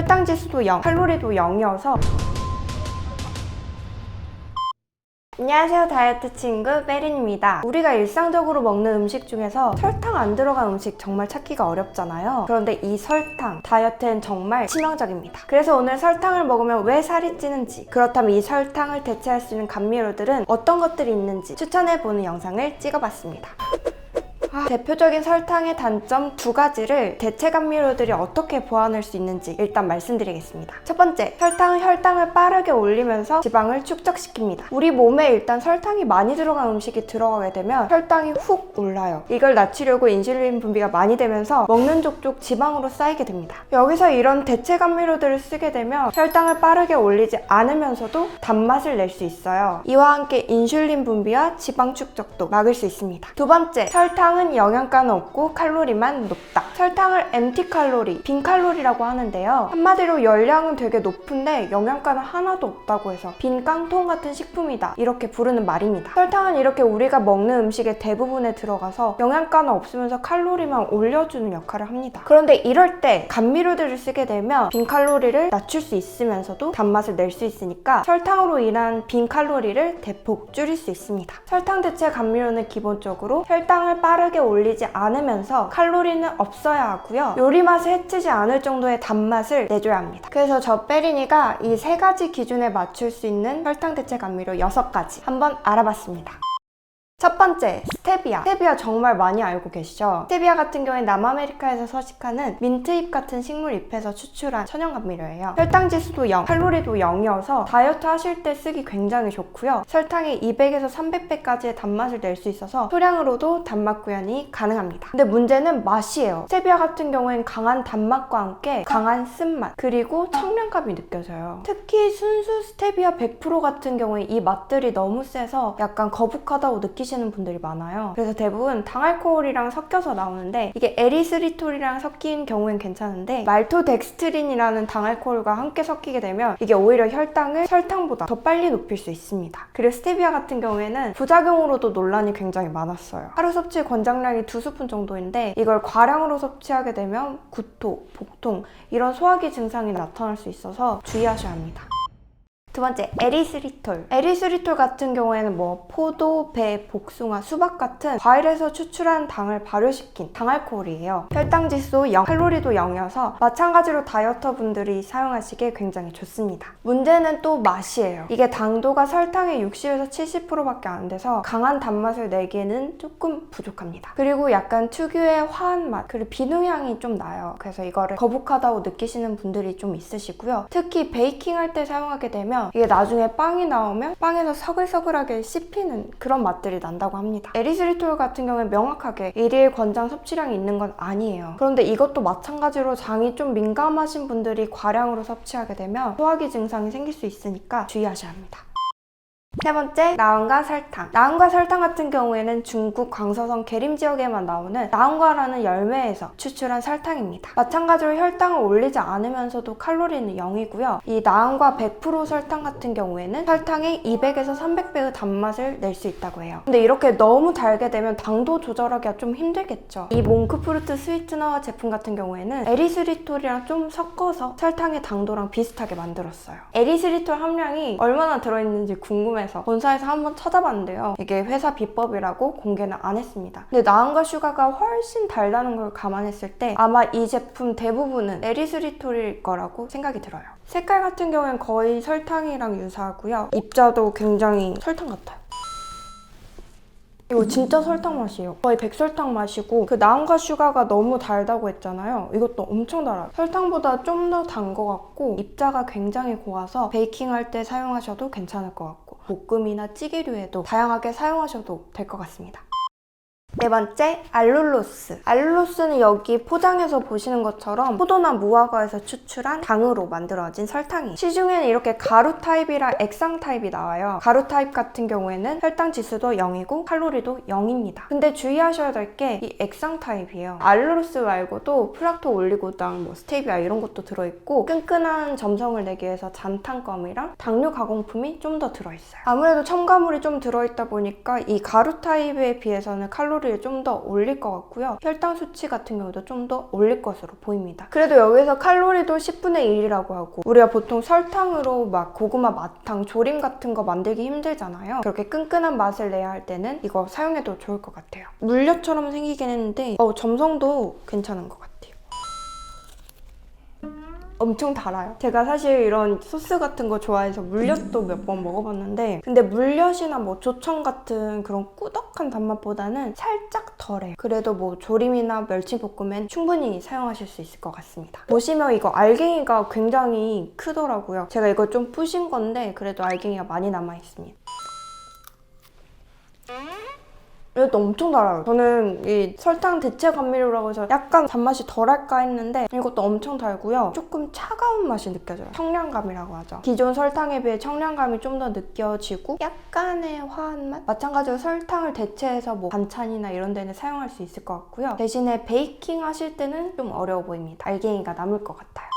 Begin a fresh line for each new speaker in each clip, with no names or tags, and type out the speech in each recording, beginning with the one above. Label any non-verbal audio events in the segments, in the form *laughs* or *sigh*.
혈당 지수도 0, 칼로리도 0이어서. 안녕하세요 다이어트 친구 메린입니다. 우리가 일상적으로 먹는 음식 중에서 설탕 안 들어간 음식 정말 찾기가 어렵잖아요. 그런데 이 설탕 다이어트엔 정말 치명적입니다. 그래서 오늘 설탕을 먹으면 왜 살이 찌는지 그렇다면 이 설탕을 대체할 수 있는 감미료들은 어떤 것들이 있는지 추천해보는 영상을 찍어봤습니다 아, 대표적인 설탕의 단점 두 가지를 대체 감미료들이 어떻게 보완할 수 있는지 일단 말씀드리겠습니다. 첫 번째, 설탕은 혈당을 빠르게 올리면서 지방을 축적시킵니다. 우리 몸에 일단 설탕이 많이 들어간 음식이 들어가게 되면 혈당이 훅 올라요. 이걸 낮추려고 인슐린 분비가 많이 되면서 먹는 족족 지방으로 쌓이게 됩니다. 여기서 이런 대체 감미료들을 쓰게 되면 혈당을 빠르게 올리지 않으면서도 단맛을 낼 수 있어요. 이와 함께 인슐린 분비와 지방 축적도 막을 수 있습니다. 두 번째, 설탕은 영양가는 없고 칼로리만 높다. 설탕을 MT 칼로리, 빈 칼로리라고 하는데요. 한마디로 열량은 되게 높은데 영양가는 하나도 없다고 해서 빈 깡통 같은 식품이다. 이렇게 부르는 말입니다. 설탕은 이렇게 우리가 먹는 음식의 대부분에 들어가서 영양가는 없으면서 칼로리만 올려주는 역할을 합니다. 그런데 이럴 때 감미료들을 쓰게 되면 빈 칼로리를 낮출 수 있으면서도 단맛을 낼 수 있으니까 설탕으로 인한 빈 칼로리를 대폭 줄일 수 있습니다. 설탕 대체 감미료는 기본적으로 혈당을 빠르게 올리지 않으면서 칼로리는 없어야 하고요. 요리 맛을 해치지 않을 정도의 단맛을 내줘야 합니다. 그래서 저 빼리니가 이 세 가지 기준에 맞출 수 있는 설탕 대체 감미료 6가지 한번 알아봤습니다. 첫 번째, 스테비아. 스테비아 정말 많이 알고 계시죠? 스테비아 같은 경우에 남아메리카에서 서식하는 민트잎 같은 식물 잎에서 추출한 천연 감미료예요. 혈당 지수도 0, 칼로리도 0이어서 다이어트 하실 때 쓰기 굉장히 좋고요. 설탕이 200에서 300배까지의 단맛을 낼 수 있어서 소량으로도 단맛 구현이 가능합니다. 근데 문제는 맛이에요. 스테비아 같은 경우엔 강한 단맛과 함께 강한 쓴맛 그리고 청량감이 느껴져요. 특히 순수 스테비아 100% 같은 경우에 이 맛들이 너무 세서 약간 거북하다고 느끼시 는 분들이 많아요. 그래서 대부분 당알코올이랑 섞여서 나오는데 이게 에리스리톨이랑 섞인 경우엔 괜찮은데 말토덱스트린이라는 당알코올과 함께 섞이게 되면 이게 오히려 혈당을 설탕보다 더 빨리 높일 수 있습니다. 그리고 스테비아 같은 경우에는 부작용으로도 논란이 굉장히 많았어요. 하루 섭취 권장량이 두 스푼 정도인데 이걸 과량으로 섭취하게 되면 구토, 복통 이런 소화기 증상이 나타날 수 있어서 주의하셔야 합니다. 두 번째, 에리스리톨. 에리스리톨 같은 경우에는 뭐 포도, 배, 복숭아, 수박 같은 과일에서 추출한 당을 발효시킨 당알코올이에요. 혈당 지수 0, 칼로리도 0이어서 마찬가지로 다이어터 분들이 사용하시기에 굉장히 좋습니다. 문제는 또 맛이에요. 이게 당도가 설탕의 60에서 70%밖에 안 돼서 강한 단맛을 내기에는 조금 부족합니다. 그리고 약간 특유의 화한 맛, 그리고 비누향이 좀 나요. 그래서 이거를 거북하다고 느끼시는 분들이 좀 있으시고요. 특히 베이킹 할 때 사용하게 되면 이게 나중에 빵이 나오면 빵에서 서글서글하게 씹히는 그런 맛들이 난다고 합니다. 에리스리톨 같은 경우에 명확하게 일일 권장 섭취량이 있는 건 아니에요. 그런데 이것도 마찬가지로 장이 좀 민감하신 분들이 과량으로 섭취하게 되면 소화기 증상이 생길 수 있으니까 주의하셔야 합니다. 세 번째, 나은과 설탕. 나은과 설탕 같은 경우에는 중국 광서성 계림 지역에만 나오는 나은과라는 열매에서 추출한 설탕입니다. 마찬가지로 혈당을 올리지 않으면서도 칼로리는 0이고요. 이 나은과 100% 설탕 같은 경우에는 설탕의 200에서 300배의 단맛을 낼 수 있다고 해요. 근데 이렇게 너무 달게 되면 당도 조절하기가 좀 힘들겠죠. 이 몽크프루트 스위트너 제품 같은 경우에는 에리스리톨이랑 좀 섞어서 설탕의 당도랑 비슷하게 만들었어요. 에리스리톨 함량이 얼마나 들어있는지 궁금해서 본사에서 한번 찾아봤는데요. 이게 회사 비법이라고 공개는 안 했습니다. 근데 나은과 슈가가 훨씬 달다는 걸 감안했을 때 아마 이 제품 대부분은 에리스리톨일 거라고 생각이 들어요. 색깔 같은 경우엔 거의 설탕이랑 유사하고요. 입자도 굉장히 설탕 같아요. 이거 진짜 설탕 맛이에요. 거의 백설탕 맛이고 그 나은과 슈가가 너무 달다고 했잖아요. 이것도 엄청 달아요. 설탕보다 좀 더 단 것 같고 입자가 굉장히 고와서 베이킹할 때 사용하셔도 괜찮을 것 같고 볶음이나 찌개류에도 다양하게 사용하셔도 될 것 같습니다. 네 번째, 알룰로스. 알룰로스는 여기 포장에서 보시는 것처럼 포도나 무화과에서 추출한 당으로 만들어진 설탕이. 시중에는 이렇게 가루 타입이랑 액상 타입이 나와요. 가루 타입 같은 경우에는 혈당 지수도 0이고 칼로리도 0입니다. 근데 주의하셔야 될 게 이 액상 타입이에요. 알룰로스 말고도 플락토 올리고당, 뭐 스테비아 이런 것도 들어있고 끈끈한 점성을 내기 위해서 잔탄껌이랑 당류 가공품이 좀 더 들어있어요. 아무래도 첨가물이 좀 들어있다 보니까 이 가루 타입에 비해서는 칼로리 칼로리를 좀 더 올릴 것 같고요. 혈당 수치 같은 경우도 좀 더 올릴 것으로 보입니다. 그래도 여기서 칼로리도 10분의 1이라고 하고 우리가 보통 설탕으로 막 고구마 맛탕, 조림 같은 거 만들기 힘들잖아요. 그렇게 끈끈한 맛을 내야 할 때는 이거 사용해도 좋을 것 같아요. 물엿처럼 생기긴 했는데 어, 점성도 괜찮은 것 같아요. 엄청 달아요. 제가 사실 이런 소스 같은 거 좋아해서 물엿도 몇 번 먹어봤는데 근데 물엿이나 뭐 조청 같은 그런 꾸덕한 단맛보다는 살짝 덜해요. 그래도 뭐 조림이나 멸치볶음엔 충분히 사용하실 수 있을 것 같습니다. 보시면 이거 알갱이가 굉장히 크더라고요. 제가 이거 좀 부신 건데 그래도 알갱이가 많이 남아있습니다. 이것도 엄청 달아요. 저는 이 설탕 대체 감미료라고 해서 약간 단맛이 덜할까 했는데 이것도 엄청 달고요. 조금 차가운 맛이 느껴져요. 청량감이라고 하죠. 기존 설탕에 비해 청량감이 좀 더 느껴지고 약간의 화한 맛? 마찬가지로 설탕을 대체해서 뭐 반찬이나 이런 데는 사용할 수 있을 것 같고요. 대신에 베이킹 하실 때는 좀 어려워 보입니다. 알갱이가 남을 것 같아요.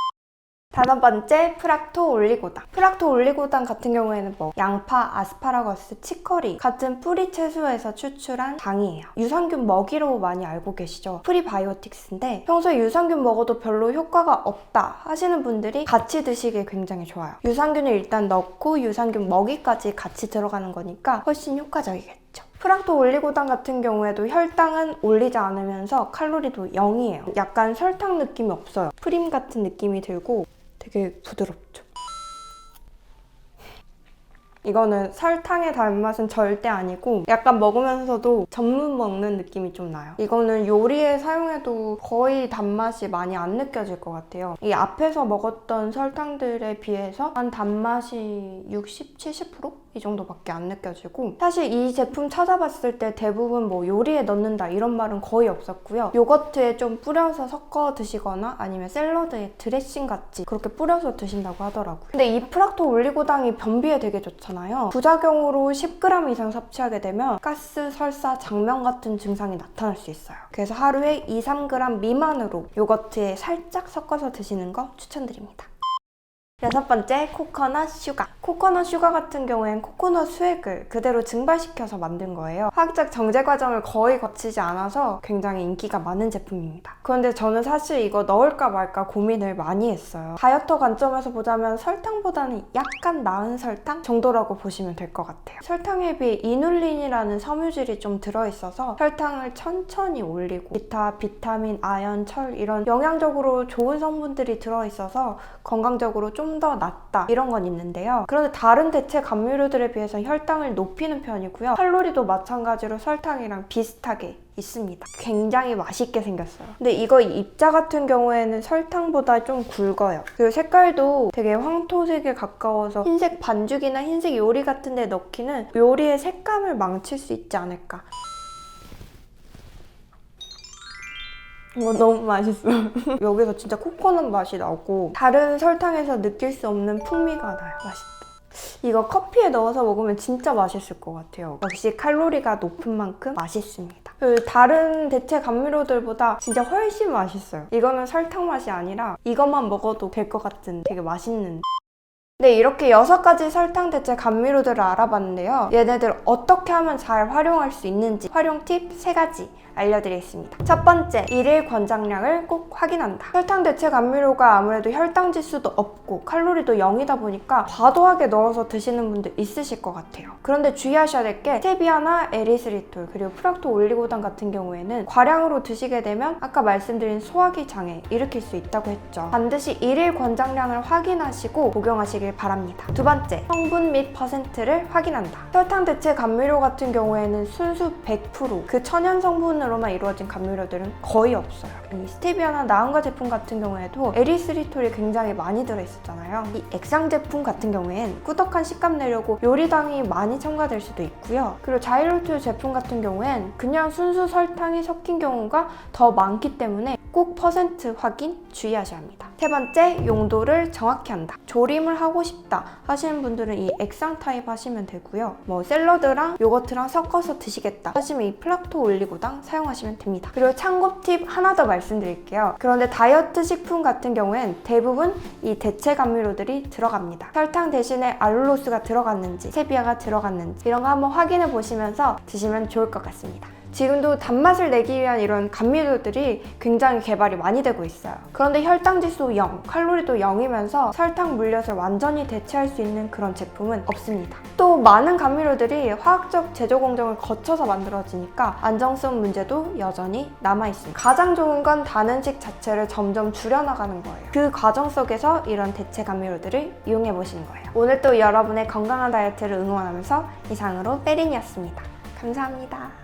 다섯 번째, 프락토 올리고당. 프락토 올리고당 같은 경우에는 뭐 양파, 아스파라거스, 치커리 같은 뿌리 채소에서 추출한 당이에요. 유산균 먹이로 많이 알고 계시죠? 프리바이오틱스인데 평소에 유산균 먹어도 별로 효과가 없다 하시는 분들이 같이 드시기에 굉장히 좋아요. 유산균을 일단 넣고 유산균 먹이까지 같이 들어가는 거니까 훨씬 효과적이겠죠. 프락토 올리고당 같은 경우에도 혈당은 올리지 않으면서 칼로리도 0이에요. 약간 설탕 느낌이 없어요. 프림 같은 느낌이 들고 되게 부드럽죠. 이거는 설탕의 단맛은 절대 아니고 약간 먹으면서도 전문 먹는 느낌이 좀 나요. 이거는 요리에 사용해도 거의 단맛이 많이 안 느껴질 것 같아요. 이 앞에서 먹었던 설탕들에 비해서 한 단맛이 60, 70%? 이 정도밖에 안 느껴지고 사실 이 제품 찾아봤을 때 대부분 뭐 요리에 넣는다 이런 말은 거의 없었고요. 요거트에 좀 뿌려서 섞어 드시거나 아니면 샐러드에 드레싱 같이 그렇게 뿌려서 드신다고 하더라고요. 근데 이 프락토 올리고당이 변비에 되게 좋잖아요. 부작용으로 10g 이상 섭취하게 되면 가스, 설사, 장명 같은 증상이 나타날 수 있어요. 그래서 하루에 2, 3g 미만으로 요거트에 살짝 섞어서 드시는 거 추천드립니다. 여섯 번째, 코코넛 슈가. 코코넛 슈가 같은 경우엔 코코넛 수액을 그대로 증발시켜서 만든 거예요. 화학적 정제 과정을 거의 거치지 않아서 굉장히 인기가 많은 제품입니다. 그런데 저는 사실 이거 넣을까 말까 고민을 많이 했어요. 다이어터 관점에서 보자면 설탕보다는 약간 나은 설탕 정도라고 보시면 될 것 같아요. 설탕에 비해 이눌린이라는 섬유질이 좀 들어있어서 설탕을 천천히 올리고 기타 비타민, 아연, 철 이런 영양적으로 좋은 성분들이 들어있어서 건강적으로 좀더 낫다 이런 건 있는데요. 그런데 다른 대체 감미료들에 비해서 혈당을 높이는 편이고요. 칼로리도 마찬가지로 설탕이랑 비슷하게 있습니다. 굉장히 맛있게 생겼어요. 근데 이거 입자 같은 경우에는 설탕보다 좀 굵어요. 그리고 색깔도 되게 황토색에 가까워서 흰색 반죽이나 흰색 요리 같은 데 넣기는 요리의 색감을 망칠 수 있지 않을까. 이거 너무 맛있어. *laughs* 여기서 진짜 코코넛 맛이 나고 다른 설탕에서 느낄 수 없는 풍미가 나요. 맛있다. 이거 커피에 넣어서 먹으면 진짜 맛있을 것 같아요. 역시 칼로리가 높은 만큼 맛있습니다. 그 다른 대체 감미료들보다 진짜 훨씬 맛있어요. 이거는 설탕 맛이 아니라 이것만 먹어도 될 것 같은 되게 맛있는 네, 이렇게 여섯 가지 설탕 대체 감미료들을 알아봤는데요. 얘네들 어떻게 하면 잘 활용할 수 있는지 활용 팁 세 가지 알려드리겠습니다. 첫 번째, 일일 권장량을 꼭 확인한다. 설탕 대체 감미료가 아무래도 혈당 지수도 없고 칼로리도 0이다 보니까 과도하게 넣어서 드시는 분들 있으실 것 같아요. 그런데 주의하셔야 될 게 스테비아나 에리스리톨 그리고 프락토 올리고당 같은 경우에는 과량으로 드시게 되면 아까 말씀드린 소화기 장애 일으킬 수 있다고 했죠. 반드시 일일 권장량을 확인하시고 복용하시길 바랍니다. 두 번째, 성분 및 퍼센트를 확인한다. 설탕 대체 감미료 같은 경우에는 순수 100%그 천연 성분으로만 이루어진 감미료들은 거의 없어요. 이 스테비아나 나은가 제품 같은 경우에도 에리스리톨이 굉장히 많이 들어있었잖아요. 이 액상 제품 같은 경우엔 꾸덕한 식감 내려고 요리당이 많이 첨가될 수도 있고요. 그리고 자이로트 제품 같은 경우엔 그냥 순수 설탕이 섞인 경우가 더 많기 때문에 꼭 퍼센트 확인 주의하셔야 합니다. 세 번째, 용도를 정확히 한다. 조림을 하고 싶다 하시는 분들은 이 액상 타입 하시면 되고요. 뭐 샐러드랑 요거트랑 섞어서 드시겠다 하시면 이 플락토 올리고당 사용하시면 됩니다. 그리고 참고 팁 하나 더 말씀드릴게요. 그런데 다이어트 식품 같은 경우엔 대부분 이 대체 감미료들이 들어갑니다. 설탕 대신에 알룰로스가 들어갔는지, 세비아가 들어갔는지 이런 거 한번 확인해 보시면서 드시면 좋을 것 같습니다. 지금도 단맛을 내기 위한 이런 감미료들이 굉장히 개발이 많이 되고 있어요. 그런데 혈당 지수 0, 칼로리도 0이면서 설탕 물엿을 완전히 대체할 수 있는 그런 제품은 없습니다. 또 많은 감미료들이 화학적 제조 공정을 거쳐서 만들어지니까 안정성 문제도 여전히 남아 있습니다. 가장 좋은 건 단 음식 자체를 점점 줄여나가는 거예요. 그 과정 속에서 이런 대체 감미료들을 이용해 보시는 거예요. 오늘 또 여러분의 건강한 다이어트를 응원하면서 이상으로 빼린이었습니다. 감사합니다.